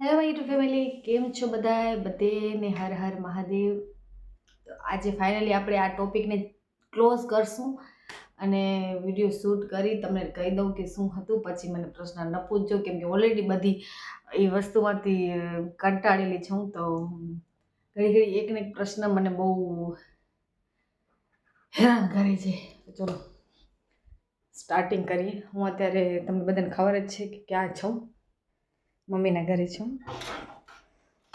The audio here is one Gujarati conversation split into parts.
હેલો માય યુટ્યુબ ફેમિલી કેમ છો બધાય? બધેને હર હર મહાદેવ. તો આજે ફાઇનલી આપણે આ ટોપિકને ક્લોઝ કરશું અને વીડિયો શૂટ કરી તમને કહી દઉં કે શું હતું. પછી મને પ્રશ્ન ન પૂછજો, કેમ કે ઓલરેડી બધી એ વસ્તુમાંથી કંટાળેલી છું. તો ઘડી ઘડી એક ને એક પ્રશ્ન મને બહુ હેરાન કરે છે. ચલો સ્ટાર્ટિંગ કરીએ. હું અત્યારે તમને બધાને ખબર જ છે કે ક્યાં છું. મમ્મીના ઘરે છું.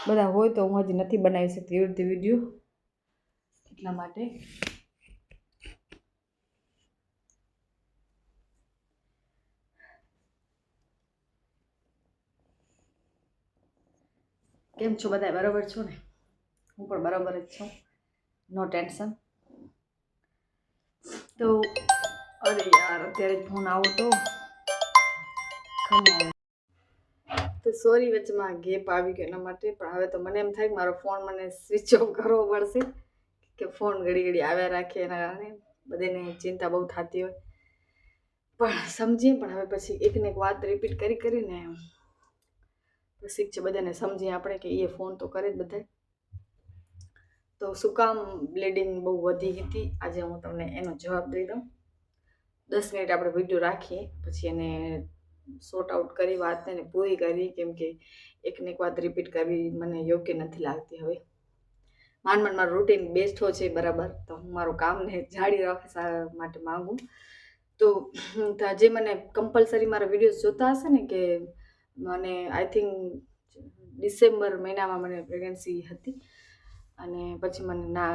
બધા હોય તો હું હજી નથી બનાવી શકતી એવી રીતે વીડિયો. એટલા માટે. કેમ છો બધા? બરાબર છો ને? હું પણ બરાબર જ છું. No tension. તો અરે યાર, અત્યારે ફોન આવો તો તો સોરી વચમાં ગેપ આવી ગયો એના માટે, પણ હવે તો મને એમ થાય કે મારો ફોન મને સ્વિચ ઓફ કરવો પડશે, કે ફોન ઘડી ઘડી આવ્યા રાખે એના કારણે. બધાને ચિંતા બહુ થતી હોય. પણ સમજીએ, પણ હવે પછી એકને એક વાત રિપીટ કરી કરીને પછી છે બધાને સમજીએ આપણે કે એ ફોન તો કરે જ બધાય. તો શું કામ બ્લીડિંગ બહુ વધી હતી? આજે હું તમને એનો જવાબ દઈ દઉં. દસ મિનિટ આપણે વીડિયો રાખીએ, પછી એને સોર્ટ આઉટ કરી વાતને પૂરી કરી, કેમ કે એકને એક વાત રિપીટ કરવી મને યોગ્ય નથી લાગતી હવે. માંડ મારું રૂટીન બેસ્ટો છે બરાબર, તો હું મારું કામને જાળી રાખવા માટે માગું. તો તો જે મને કમ્પલસરી મારા વિડીયોઝ જોતા હશે ને કે મને આઈ થિંક ડિસેમ્બર મહિનામાં મને પ્રેગ્નન્સી હતી. અને પછી મને ના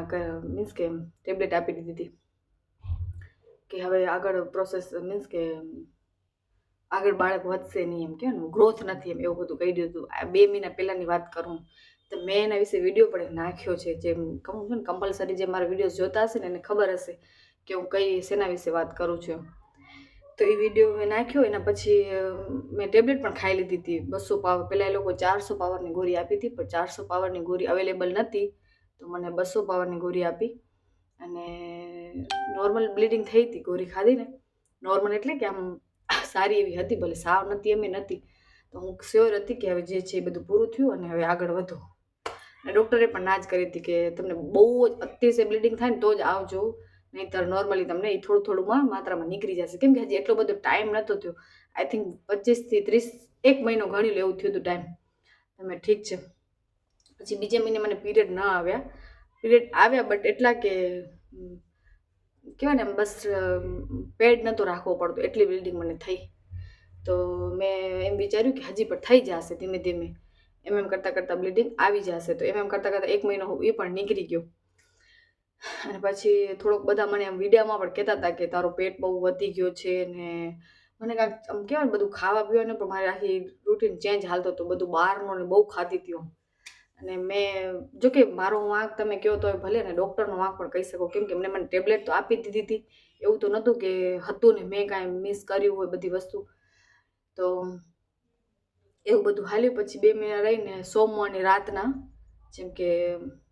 મીન્સ કે ટેબ્લેટ આપી દીધી હતી. કે હવે આગળ પ્રોસેસ મીન્સ કે આગળ બાળક વધશે નહીં એમ કે ગ્રોથ નથી એમ એવું બધું કહી દીધું આ બે મહિના પહેલાંની વાત કરું. તો મેં એના વિશે વીડિયો પણ નાખ્યો છે, જેમ કહું છું ને કમ્પલસરી જે મારા વિડીયોઝ જોતા હશે ને, એને ખબર હશે કે હું કઈ શેના વિશે વાત કરું છું. તો એ વીડિયો મેં નાખ્યો, એના પછી મેં ટેબ્લેટ પણ ખાઈ લીધી હતી. બસો પાવર પહેલાં એ લોકો ચારસો પાવરની ગોળી આપી હતી, પણ ચારસો પાવરની ગોળી અવેલેબલ નથી તો મને બસો પાવરની ગોળી આપી. અને નોર્મલ બ્લીડિંગ થઈ હતી ગોળી ખાધીને. નોર્મલ એટલે કે આમ સારી એવી હતી, ભલે સાવ નથી એમ નથી તો હું શ્યોર હતી કે હવે જે છે એ બધું પૂરું થયું અને હવે આગળ વધો. અને ડૉક્ટરે પણ ના જ કરી હતી કે તમને બહુ જ અતિશય બ્લીડિંગ થાય ને તો જ આવજો. નહીંતર નોર્મલી તમને એ થોડું થોડું માત્રામાં નીકળી જશે. કેમ કે હજી એટલો બધો ટાઈમ નહોતો થયો. આઈ થિંક પચીસથી ત્રીસ એક મહિનો ગણી લેવું થયું હતું ટાઈમ તમે ઠીક છે. પછી બીજે મહિને મને પીરિયડ ન આવ્યા. પીરિયડ આવ્યા બટ એટલા કે કહેવાય ને એમ બસ પેડ નહોતો રાખવો પડતો, એટલી બિલ્ડિંગ મને થઈ. તો મેં એમ વિચાર્યું કે હજી પણ થઈ જશે ધીમે ધીમે. એમ એમ કરતાં કરતાં બ્લીડિંગ આવી જશે. તો એમ એમ કરતાં કરતાં એક મહિનો એ પણ નીકળી ગયો. અને પછી થોડોક બધા મને આમ વિડીયામાં પણ કહેતા હતા કે તારો પેટ બહુ વધી ગયો છે ને, મને કાંઈક આમ કહેવાય બધું ખાવા પીવાનું પણ મારે આખી રૂટીન ચેન્જ હાલતો હતો બધું બહારનું ને બહુ ખાતી હતી હું. અને મેં જો કે મારો વાંક તમે કહો તો ભલે ને ડૉક્ટરનો વાંક પણ કહી શકો. કેમ કે એમને મને ટેબ્લેટ તો આપી દીધી હતી. એવું તો નહોતું કે હતું ને મેં કાંઈ મિસ કર્યું હોય બધી વસ્તુ. તો એવું બધું હાલ્યું. પછી બે મહિના રહીને સોમવારની રાતના, જેમ કે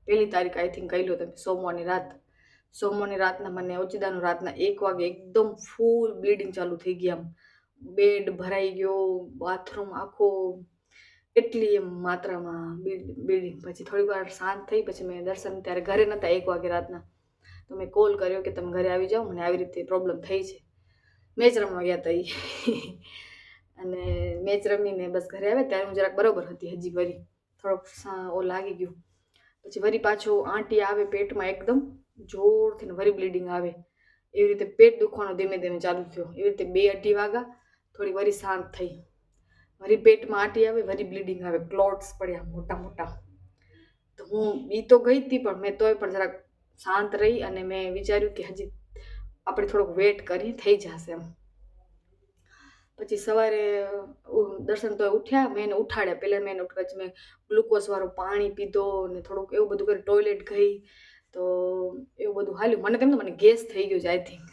પહેલી તારીખ આઈ થિંક કહી લો તમે સોમવારની રાત. સોમવારની રાતના મને ઓચિદાનું રાતના એક વાગે એકદમ ફૂલ બ્લીડિંગ ચાલુ થઈ ગયા આમ. બેડ ભરાઈ ગયો બાથરૂમ આખો એટલી એમ માત્રામાં બિલ્ડિંગ. પછી થોડીક વાર શાંત થઈ, પછી મેં દર્શન ત્યારે ઘરે નહોતા એક વાગે રાતના. તો મેં કોલ કર્યો કે તમે ઘરે આવી જાઓ, મને આવી રીતે પ્રોબ્લેમ થઈ છે. મેચ રમવા ગયા હતા અને મેચ રમીને બસ ઘરે આવ્યા, ત્યારે હું જરાક બરોબર હતી હજી વરી. થોડોક ઓ લાગી ગયું. પછી વરી પાછો આંટી આવે પેટમાં એકદમ, જોરથી વરી બ્લીડિંગ આવે. એવી રીતે પેટ દુખવાનો ધીમે ધીમે ચાલુ થયો. એવી રીતે બે અઢી વાગા થોડી વરી શાંત થઈ. વરી પેટમાં આંટી આવે, વરી બ્લીડિંગ આવે ક્લોટ્સ પડ્યા મોટા મોટા. તો હું બી તો ગઈ હતી, પણ મેં તોય પણ જરાક શાંત રહી અને મેં વિચાર્યું કે હજી આપણે થોડોક વેટ કરી, થઈ જશે એમ. પછી સવારે દર્શન તો ઉઠ્યા, મેં એને ઉઠાડ્યા. પહેલાં મેં એને પછી મેં ગ્લુકોઝવાળું પાણી પીધો ને થોડુંક એવું બધું કરી ટોયલેટ ગઈ. તો એવું બધું હાલ્યું. મને તેમ મને ગેસ થઈ ગયો છે આઈ થિંક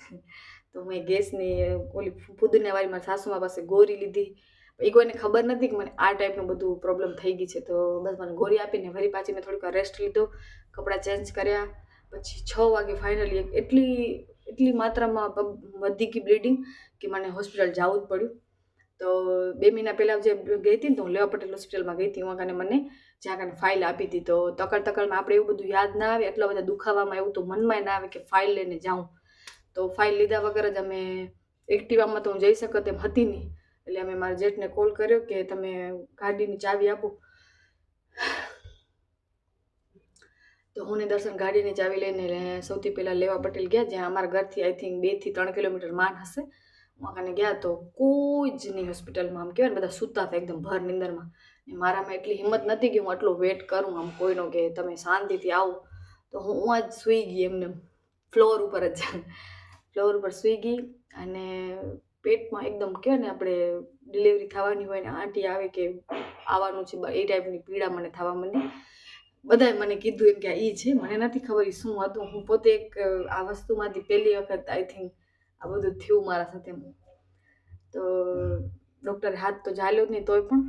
તો મેં ગેસની ઓલી ફૂદને વાળી મારી સાસુમા પાસે ગોરી લીધી. એ કોઈને ખબર નથી કે મને આ ટાઈપનું બધું પ્રોબ્લેમ થઈ ગઈ છે. તો બસ મને ગોળી આપીને વરી પાછી મેં થોડીક રેસ્ટ લીધો, કપડાં ચેન્જ કર્યા, પછી છ વાગે ફાઇનલી એટલી એટલી માત્રામાં વધી ગઈ બ્લીડિંગ કે મને હોસ્પિટલ જવું જ પડ્યું. તો બે મહિના પહેલાં જે ગઈ હતી ને તો હું લેવા પટેલ હોસ્પિટલમાં ગઈ હતી, હું કને મને જ્યાં કાને ફાઇલ આપી હતી. તો તકડ તકડમાં આપણે એવું બધું યાદ ના આવે, એટલા બધા દુખાવામાં એવું તો મનમાં ના આવે કે ફાઇલ લઈને જાઉં. તો ફાઇલ લીધા વગર જ અમે એક્ટિવામાં તો હું જઈ શકત એમ હતી નહીં. એટલે અમે મારા જેઠને કોલ કર્યો કે તમે ગાડીની ચાવી આપો. તો હું ને દર્શન ગાડીની ચાવી લઈને સૌથી પહેલાં લેવા પટેલ ગયા, જ્યાં અમારા ઘરથી આઈ થિંક બેથી ત્રણ કિલોમીટર માન હશે. વાંકાને ગયા તો કોઈ જ નહીં હોસ્પિટલમાં, આમ કહેવાય ને, બધા સૂતા હતા એકદમ ભર નિંદરમાં. મારામાં એટલી હિંમત નથી કે હું આટલો વેટ કરું, આમ કોઈનો કે તમે શાંતિથી આવો. તો હું હું જ સૂઈ ગઈ એમને ફ્લોર ઉપર જ. ફ્લોર ઉપર સૂઈ ગઈ અને પેટમાં એકદમ કહેવાય ને આપણે ડિલિવરી થવાની હોય ને આંટી આવે કે આવવાનું છે, એ ટાઈપની પીડા મને થવા માંડી. બધાએ મને કીધું એમ કે ઈ છે, મને નથી ખબર શું હતું. હું પોતે એક, આ વસ્તુમાંથી પહેલી વખત આઈ થિંક આ બધું થયું મારા સાથે તો ડૉક્ટરે હાથ તો ઝાલ્યો જ નહીં તોય પણ.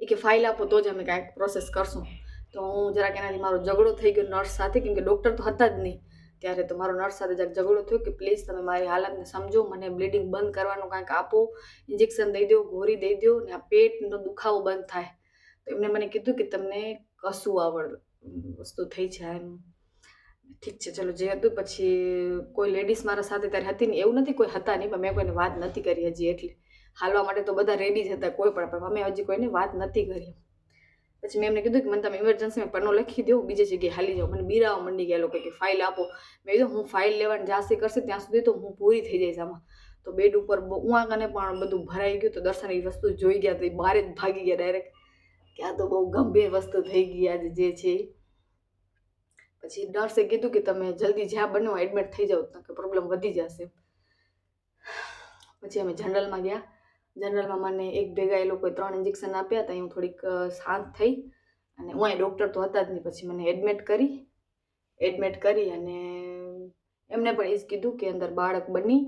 એ કે ફાઇલ આપો તો જ અમે કાંઈક પ્રોસેસ કરશું. તો હું જરાક એનાથી મારો ઝઘડો થઈ ગયો નર્સ સાથે, કેમ કે ડૉક્ટર તો હતા જ નહીં. ત્યારે તો મારો નર્સ સાથે જરાક ઝઘડો થયો કે પ્લીઝ તમે મારી હાલતને સમજો, મને બ્લીડિંગ બંધ કરવાનું કાંઈક આપો ઇન્જેક્શન દઈ દો, ગોળી દઈ દો ને આ પેટનો દુખાવો બંધ થાય. તો એમણે મને કીધું કે તમને કશું આવડ, વસ્તુ થઈ છે એમ. ઠીક છે, ચલો જે હતું પછી કોઈ લેડીઝ મારા સાથે ત્યારે હતી નહીં, એવું નથી કોઈ હતા નહીં, પણ મેં કોઈને વાત નથી કરી હજી એટલે. હાલવા માટે તો બધા રેડી જ હતા કોઈ પણ પણ અમે હજી કોઈને વાત નથી કરી. પછી મેં એમને કીધું કે મને તમે ઇમરજન્સીમાં પન્નો લખી દો, બીજી જગ્યાએ હાલી જાઓ. મને બીરાવા મંડી ગયા લોકો કે ફાઇલ આપો. મેં કીધું, હું ફાઇલ લેવાની જાસ્તી કરશે ત્યાં સુધી તો હું પૂરી થઈ જઈશ આમાં. તો બેડ ઉપર ઉવા કને પણ બધું ભરાઈ ગયું તો દર્શન એ વસ્તુ જોઈ ગયા તો એ બહાર જ ભાગી ગયા ડાયરેક્ટ કે આ તો બહુ ગંભીર વસ્તુ થઈ ગઈ આજે જે છે. પછી નર્સે કીધું કે તમે જલ્દી જ્યાં બનો એડમિટ થઈ જાઓ, તો કે પ્રોબ્લેમ વધી જશે પછી અમે જનરલમાં ગયા. જનરલમાં મને એક ભેગા એ લોકોએ ત્રણ ઇન્જેક્શન આપ્યા હતા હું થોડીક શાંત થઈ અને હું અહીં ડૉક્ટર તો હતા જ નહીં, પછી મને એડમિટ કરી એડમિટ કરી અને એમને પણ એ જ કીધું કે અંદર બાળક બની,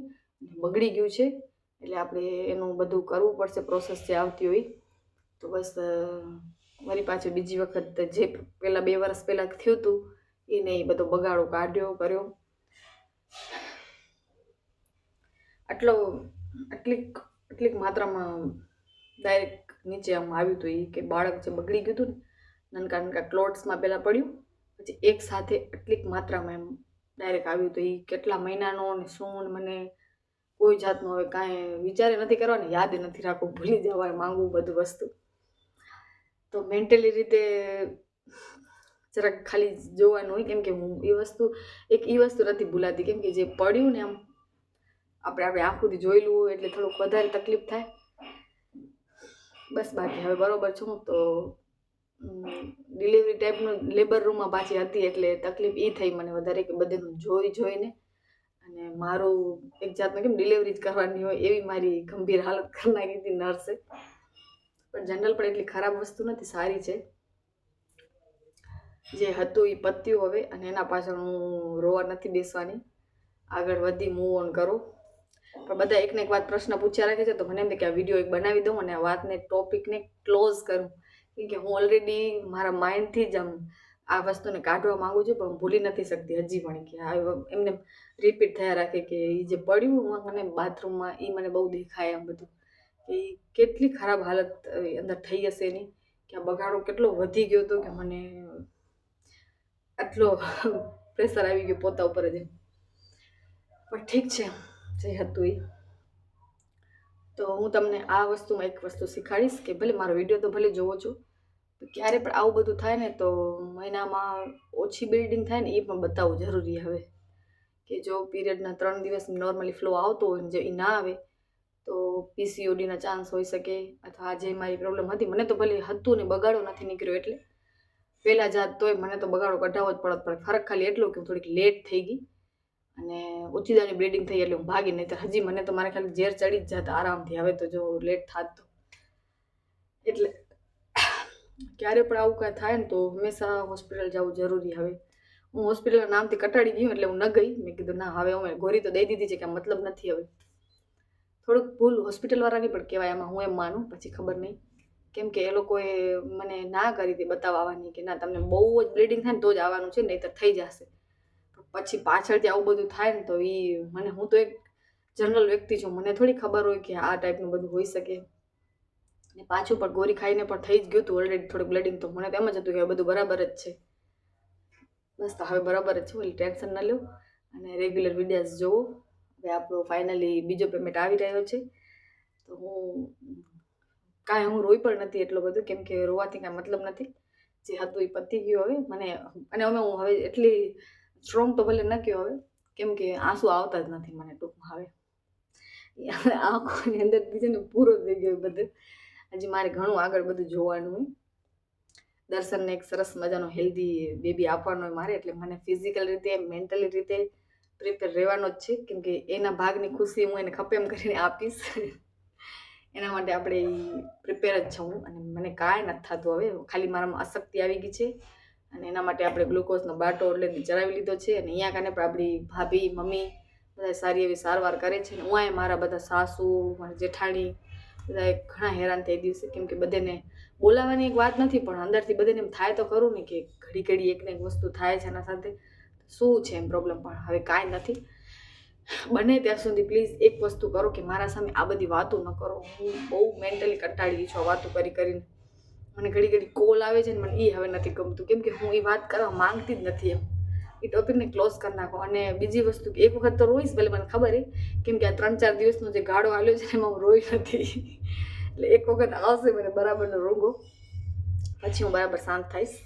બગડી ગયું છે, એટલે આપણે એનું બધું કરવું પડશે પ્રોસેસ જે આવતી હોય. તો બસ મારી પાછળ બીજી વખત જે પહેલાં બે વર્ષ પહેલાં થયું હતું એને એ બધો બગાડો કાઢ્યો, કર્યો. આટલો આટલીક આટલીક માત્રામાં ડાયરેક્ટ નીચે આમ આવ્યું હતું એ કે બાળક જે બગડી ગયું હતું ને નાનકા નાનકા ક્લોટ્સમાં પહેલાં પડ્યું. પછી એક સાથે આટલીક માત્રામાં એમ ડાયરેક્ટ આવ્યું હતું એ કેટલા મહિનાનો ને શું મને કોઈ જાતનું હવે કાંઈ વિચારે નથી કરવાનો, યાદ નથી રાખવું, ભૂલી જવા માંગવું બધું વસ્તુ. તો મેન્ટલી રીતે જરાક ખાલી જોવાનું હોય, કેમ કે હું એ વસ્તુ, એક એ વસ્તુ નથી ભૂલાતી, કેમ કે જે પડ્યું ને આમ આપણે આપણે આંખોથી જોયેલું હોય એટલે થોડુંક વધારે તકલીફ થાય. બસ બાકી હવે બરોબર છું તો ડિલિવરી ટાઈપનું લેબર રૂમમાં પાછી હતી એટલે તકલીફ એ થઈ મને વધારે કે બધાનું જોઈ જોઈને. અને મારું એક જાતનું કેમ ડિલિવરી જ કરવાની હોય એવી મારી ગંભીર હાલત કરી નાખી હતી નર્સે પણ જનરલ પણ એટલી ખરાબ વસ્તુ નથી, સારી છે. જે હતું એ પત્યું હવે અને એના પાછળ હું રોવા નથી બેસવાની. આગળ વધી મૂવ ઓન કરો. પણ બધા એકને એક વાત પ્રશ્ન પૂછ્યા રાખે છે, તો મને એમ કે આ વીડિયો એક બનાવી દઉં અને આ વાતને ટોપિકને ક્લોઝ કરું. કેમ કે હું ઓલરેડી મારા માઇન્ડથી જ આમ આ વસ્તુને કાઢવા માંગુ છું, પણ ભૂલી નથી શકતી હજી પણ કે આ એમને રિપીટ થયા રાખે કે એ જે પડ્યું મને બાથરૂમમાં એ મને બહુ દેખાય આમ બધું. કે એ કેટલી ખરાબ હાલત અંદર થઈ હશે એની, કે આ બગાડો કેટલો વધી ગયો હતો કે મને આટલો પ્રેશર આવી ગયો પોતા ઉપર જ પણ ઠીક છે. જે હતું એ. તો હું તમને આ વસ્તુમાં એક વસ્તુ શીખાડીશ કે ભલે મારો વીડિયો તો ભલે જોવો છો ક્યારે પણ આવું બધું થાય ને તો મહિનામાં ઓછી બિલ્ડિંગ થાય ને એ પણ બતાવવું જરૂરી હવે. કે જો પીરિયડના ત્રણ દિવસ નોર્મલી ફ્લો આવતો હોય ને જો એ ના આવે, તો પીસીઓડીના ચાન્સ હોઈ શકે અથવા આજે મારી પ્રોબ્લેમ હતી, મને તો ભલે હતું ને બગાડો નથી નીકળ્યો એટલે. પહેલાં જાત તોય મને તો બગાડો કઢાવવો જ પડત, પણ ફરક ખાલી એટલો કે થોડીક લેટ થઈ ગઈ. અને ઓછી દાની બ્લીડિંગ થઈ એટલે હું ભાગી નહીં તો હજી મને તો મારે ખાલી ઝેર ચડી જ જતા આરામથી. હવે તો જો લેટ થાત તો. એટલે ક્યારે પણ આવું કાંઈ થાય ને તો હંમેશા હોસ્પિટલ જવું જરૂરી હવે. હું હોસ્પિટલના નામથી કટાડી ગયું એટલે હું ન ગઈ. મેં કીધું, ના, હવે અમે ગોરી તો દઈ દીધી છે કે મતલબ નથી હવે. થોડુંક ભૂલ હોસ્પિટલવાળાની પણ કહેવાય એમાં હું એમ માનું, પછી ખબર નહીં. કેમ કે એ લોકોએ મને ના કરી હતી બતાવવાની કે ના, તમને બહુ જ બ્લીડિંગ થાય ને તો જ આવવાનું છે નહીં તો થઈ જશે. પછી પાછળથી આવું બધું થાય ને તો એ મને, હું તો એક જનરલ વ્યક્તિ છું. મને થોડી ખબર હોય કે આ ટાઈપનું બધું હોઈ શકે. ને પાછું પણ ગોરી ખાઈને પણ થઈ જ ગયું હતું ઓલરેડી થોડું બ્લડિંગ તો. મને તો એમ જ હતું કે બધું બરાબર જ છે. બસ તો હવે બરાબર જ છે એટલે ટેન્શન ન લો. અને રેગ્યુલર વિડીયાઝ જોવો. હવે આપણો ફાઇનલી બીજો પેમેન્ટ આવી રહ્યો છે. તો હું કાંઈ હું રોઈ પણ નથી એટલો બધું, કેમ કે રોવાથી કાંઈ મતલબ નથી. જે હતું એ પતી ગયું હવે. મને, અને અમે હું હવે એટલી સ્ટ્રોંગ તો ભલે ન કહ્યો હવે કેમ કે આંસુ આવતા જ નથી મને ટૂંકમાં હવે. આંખોની અંદર બીજાને પૂરો થઈ ગયો બધું. હજી મારે ઘણું આગળ બધું જોવાનું હોય. દર્શનને એક સરસ મજાનો હેલ્ધી બેબી આપવાનો હોય મારે, એટલે મને ફિઝિકલ રીતે મેન્ટલી રીતે પ્રિપેર રહેવાનો જ છે, કેમ કે એના ભાગની ખુશી હું એને ખપેમ કરીને આપીશ. એના માટે આપણે પ્રિપેર જ છું, અને મને કાંઈ નથી થતું હવે. ખાલી મારામાં અશક્તિ આવી ગઈ છે. અને એના માટે આપણે ગ્લુકોઝનો બાટો ઓલરેડી ચડાવી લીધો છે અને અહીંયા કાને પણ આપણી ભાભી, મમ્મી બધા સારી એવી સારવાર કરે છે અને હું અહીંયા મારા બધા સાસુ, મારા જેઠાણી બધા ઘણા હેરાન થઈ દિવસે કેમ કે બધાને બોલાવવાની એક વાત નથી, પણ અંદરથી બધાને એમ થાય તો ખરું ને કે ઘડી ઘડી એક ને એક વસ્તુ થાય છે એના સાથે. શું છે એમ પ્રોબ્લેમ પણ હવે કાંઈ નથી. બને ત્યાં સુધી પ્લીઝ એક વસ્તુ કરો કે મારા સામે આ બધી વાતો ન કરો. હું બહુ મેન્ટલી કંટાળી છું આ વાતો કરી કરીને. મને ઘડી ઘડી કોલ આવે છે ને મને એ હવે નથી ગમતું. કેમ કે હું એ વાત કરવા માંગતી જ નથી એમ. એ ટોપિકને ક્લોઝ કરી નાખો. અને બીજી વસ્તુ કે એક વખત તો રોઈશ ભલે, મને ખબર એ કેમ કે આ ત્રણ ચાર દિવસનો જે ગાળો આવ્યો છે એમાં હું રોઈ નથી. એટલે એક વખત આવશે મને બરાબરનો રોગો. પછી હું બરાબર શાંત થઈશ.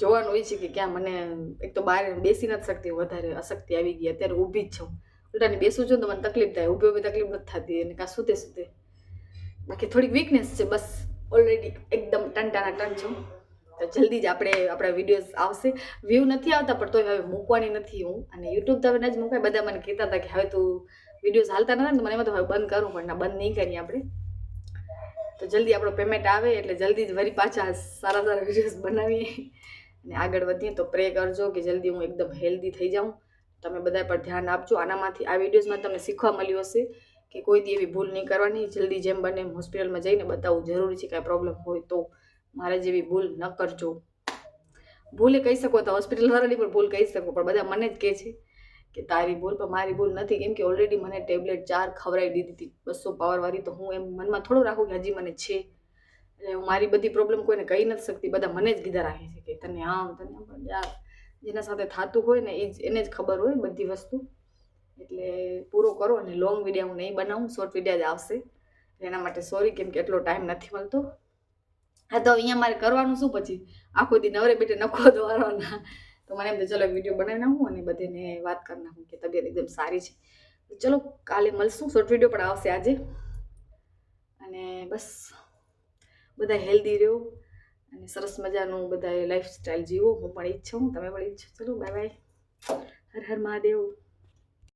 જોવાનું હોય છે કે ક્યાં મને એક તો બહાર બેસી નથી શકતી, વધારે અશક્તિ આવી ગઈ. અત્યારે ઊભી જ છું. ઉલટાની બેસું છું તો મને તકલીફ થાય. ઊભી ઊભી તકલીફ નથી થતી. અને કાં સૂતે સૂતે. બાકી થોડીક વીકનેસ છે બસ. ઓલરેડી એકદમ ટનટાના ટન છું. તો જલ્દી જ આપણે આપણા વિડીયોઝ આવશે. વ્યૂ નથી આવતા, પણ તોય હવે મૂકવાની નથી હું. અને યુટ્યુબ તો હવે ન જ મૂકાય. બધા મને કહેતા હતા કે હવે તું વિડીયોઝ હાલતા નથી ને, તો મને એમાં તો હવે બંધ કરું, પણ ના, બંધ નહીં કરીએ આપણે. તો જલ્દી આપણો પેમેન્ટ આવે, એટલે જલ્દી જ વરી પાછા સારા સારા વિડીયોઝ બનાવીએ. અને આગળ વધીએ તો પ્રે કરજો કે જલ્દી હું એકદમ હેલ્ધી થઈ જાઉં. તમે બધા પર ધ્યાન આપજો. આનામાંથી આ વિડીયોઝમાં તમને શીખવા મળ્યું હશે. કે કોઈ દી એવી ભૂલ નહીં કરવાની. જલ્દી જેમ બને એમ હોસ્પિટલમાં જઈને બતાવવું જરૂરી છે કાંઈ પ્રોબ્લેમ હોય તો મારે જેવી ભૂલ ન કરજો. ભૂલે કહી શકો તો હોસ્પિટલવાળાની પણ ભૂલ કહી શકો, પણ બધા મને જ કહે છે કે તારી ભૂલ પણ મારી ભૂલ નથી. કેમ કે ઓલરેડી મને ટેબ્લેટ ચાર ખવડાવી દીધી હતી. બસો પાવરવાળી તો હું એમ મનમાં થોડું રાખું કે હજી મને છે. એટલે હું મારી બધી પ્રોબ્લેમ કોઈને કહી નથી શકતી. બધા મને જ કીધા રાખે છે કે તને આમ તને આમ. પણ જેના સાથે થતું હોય ને એ જ, એને જ ખબર હોય બધી વસ્તુ. એટલે પૂરો કરો અને લોંગ વીડિયો હું નહીં બનાવું શોર્ટ વીડિયો જ આવશે. એના માટે સોરી કેમ કે એટલો ટાઈમ નથી મળતો. હા, તો અહીંયા મારે કરવાનું શું પછી? આખો દી નવરે બેટે નખો દોરવાના તો મને એમ તો ચલો વીડિયો બનાવી નાખું અને બધાને વાત કરી નાખું કે તબિયત એકદમ સારી છે. તો ચલો, કાલે મળશું. શોર્ટ વીડિયો પણ આવશે આજે. અને બસ બધા હેલ્ધી રહો અને સરસ મજાનું બધા લાઈફસ્ટાઈલ જીવો. હું પણ ઈચ્છું, તમે પણ ઈચ્છો. ચલો બાય બાય હર હર મહાદેવ.